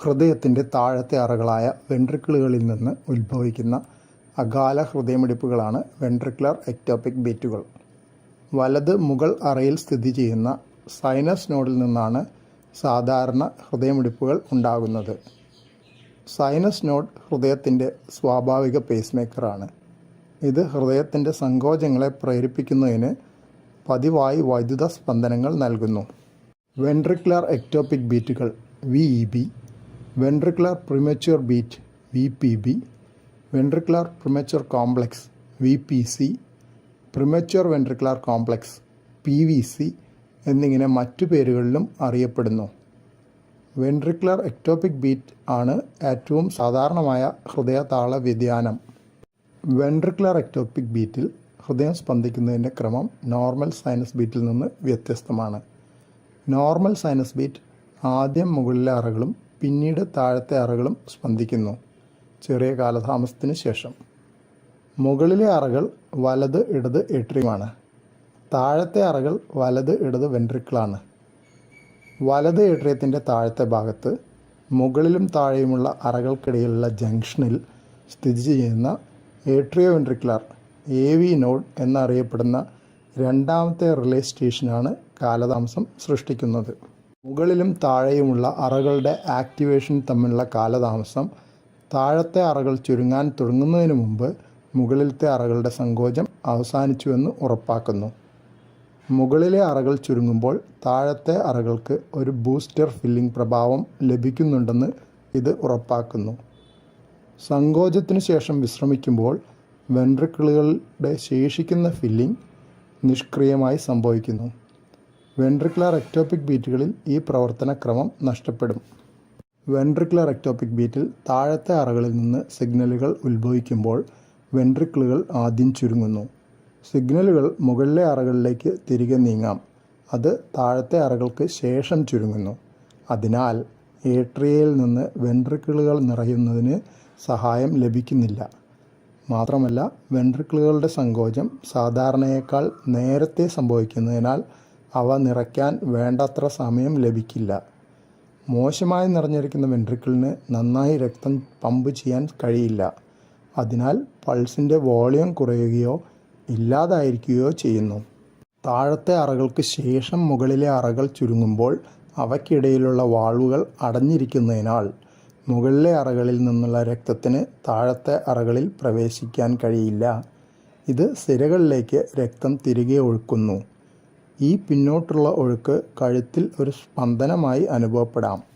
ഹൃദയത്തിന്റെ താഴത്തെ അറകളായ വെൻട്രിക്കിളുകളിൽ നിന്ന് ഉത്ഭവിക്കുന്ന അകാല ഹൃദയമിടിപ്പുകളാണ് വെൻട്രിക്കുലർ എക്ടോപിക് ബീറ്റുകൾ. വലത് മുകൾ അറയിൽ സ്ഥിതി ചെയ്യുന്ന സൈനസ് നോഡിൽ നിന്നാണ് സാധാരണ ഹൃദയമിടിപ്പുകൾ ഉണ്ടാകുന്നത്. സൈനസ് നോഡ് ഹൃദയത്തിന്റെ സ്വാഭാവിക പേസ്മേക്കറാണ്. ഇത് ഹൃദയത്തിന്റെ സങ്കോചങ്ങളെ പ്രേരിപ്പിക്കുന്നതിന് പതിവായി വൈദ്യുത സ്പന്ദനങ്ങൾ നൽകുന്നു. Ventricular ectopic ബീറ്റുകൾ V E B ventricular premature beat V P B ventricular premature complex V P C premature ventricular complex P V C എന്നിങ്ങനെ മറ്റു പേരുകളിലും അറിയപ്പെടുന്നു. വെൻട്രിക്കുലർ എക്ടോപിക് ബീറ്റ് ആണ് ഏറ്റവും സാധാരണമായ ഹൃദയതാള വ്യതിയാനം. വെൻട്രിക്കുലർ എക്ടോപിക് ബീറ്റിൽ ഹൃദയം സ്പന്ദിക്കുന്നതിന്റെ ക്രമം നോർമൽ സൈനസ് ബീറ്റിൽ നിന്ന് വ്യത്യസ്തമാണ്. നോർമൽ സൈനസ് ബീറ്റ് ആദ്യം മുകളിലെ അറകളും പിന്നീട് താഴത്തെ അറകളും സ്പന്ദിക്കുന്നു. ചെറിയ കാലതാമസത്തിന് ശേഷം. മുകളിലെ അറകൾ വലത് ഇടത് എട്രിയുമാണ് താഴത്തെ അറകൾ വലത് ഇടത് വെൻട്രിക്കിളാണ്. വലത് എട്രിയത്തിന്റെ താഴത്തെ ഭാഗത്ത് മുകളിലും താഴെയുമുള്ള അറകൾക്കിടയിലുള്ള ജംഗ്ഷനിൽ സ്ഥിതി ചെയ്യുന്ന atrioventricular A V node എന്നറിയപ്പെടുന്ന രണ്ടാമത്തെ റിലേ സ്റ്റേഷനാണ് കാലതാമസം സൃഷ്ടിക്കുന്നത്. മുകളിലും താഴെയുമുള്ള അറകളുടെ ആക്ടിവേഷൻ തമ്മിലുള്ള കാലതാമസം താഴത്തെ അറകൾ ചുരുങ്ങാൻ തുടങ്ങുന്നതിന് മുമ്പ് മുകളിലത്തെ അറകളുടെ സങ്കോചം അവസാനിച്ചുവെന്ന് ഉറപ്പാക്കുന്നു. മുകളിലെ അറകൾ ചുരുങ്ങുമ്പോൾ താഴത്തെ അറകൾക്ക് ഒരു ബൂസ്റ്റർ ഫില്ലിംഗ് പ്രഭാവം ലഭിക്കുന്നുണ്ടെന്ന് ഇത് ഉറപ്പാക്കുന്നു. സങ്കോചത്തിനു ശേഷം വിശ്രമിക്കുമ്പോൾ വെൻട്രിക്കിളുകളുടെ ശേഷിക്കുന്ന ഫില്ലിംഗ് നിഷ്ക്രിയമായി സംഭവിക്കുന്നു. വെൻട്രിക്കുലർ എക്ടോപിക് ബീറ്റുകളിൽ ഈ പ്രവർത്തനക്രമം നഷ്ടപ്പെടും. വെൻട്രിക്കുലർ എക്ടോപിക് ബീറ്റിൽ താഴത്തെ അറകളിൽ നിന്ന് സിഗ്നലുകൾ ഉത്ഭവിക്കുമ്പോൾ വെൻട്രിക്കിളുകൾ ആദ്യം ചുരുങ്ങുന്നു. സിഗ്നലുകൾ മുകളിലെ അറകളിലേക്ക് തിരികെ നീങ്ങാം. അത് താഴത്തെ അറകൾക്ക് ശേഷം ചുരുങ്ങുന്നു. അതിനാൽ ഏട്രിയയിൽ നിന്ന് വെൻട്രിക്കിളുകൾ നിറയുന്നതിന് സഹായം ലഭിക്കുന്നില്ല. മാത്രമല്ല വെൻട്രിക്കിളുകളുടെ സങ്കോചം സാധാരണയേക്കാൾ നേരത്തെ സംഭവിക്കുന്നതിനാൽ അവ നിറയ്ക്കാൻ വേണ്ടത്ര സമയം ലഭിക്കില്ല. മോശമായി നിറഞ്ഞിരിക്കുന്ന വെൻട്രിക്കിളിന് നന്നായി രക്തം പമ്പ് ചെയ്യാൻ കഴിയില്ല. അതിനാൽ പൾസിന്റെ വോളിയം കുറയുകയോ ഇല്ലാതായിരിക്കുകയോ ചെയ്യുന്നു. താഴത്തെ അറകൾക്ക് ശേഷം മുകളിലെ അറകൾ ചുരുങ്ങുമ്പോൾ അവയ്ക്കിടയിലുള്ള വാൾവുകൾ അടഞ്ഞിരിക്കുന്നതിനാൽ മുകളിലെ അറകളിൽ നിന്നുള്ള രക്തത്തിന് താഴത്തെ അറകളിൽ പ്രവേശിക്കാൻ കഴിയില്ല. ഇത് സിരകളിലേക്ക് രക്തം തിരികെ ഒഴുക്കുന്നു. ഈ പിന്നോട്ടുള്ള ഒഴുക്ക് കഴുത്തിൽ ഒരു സ്പന്ദനമായി അനുഭവപ്പെടാം.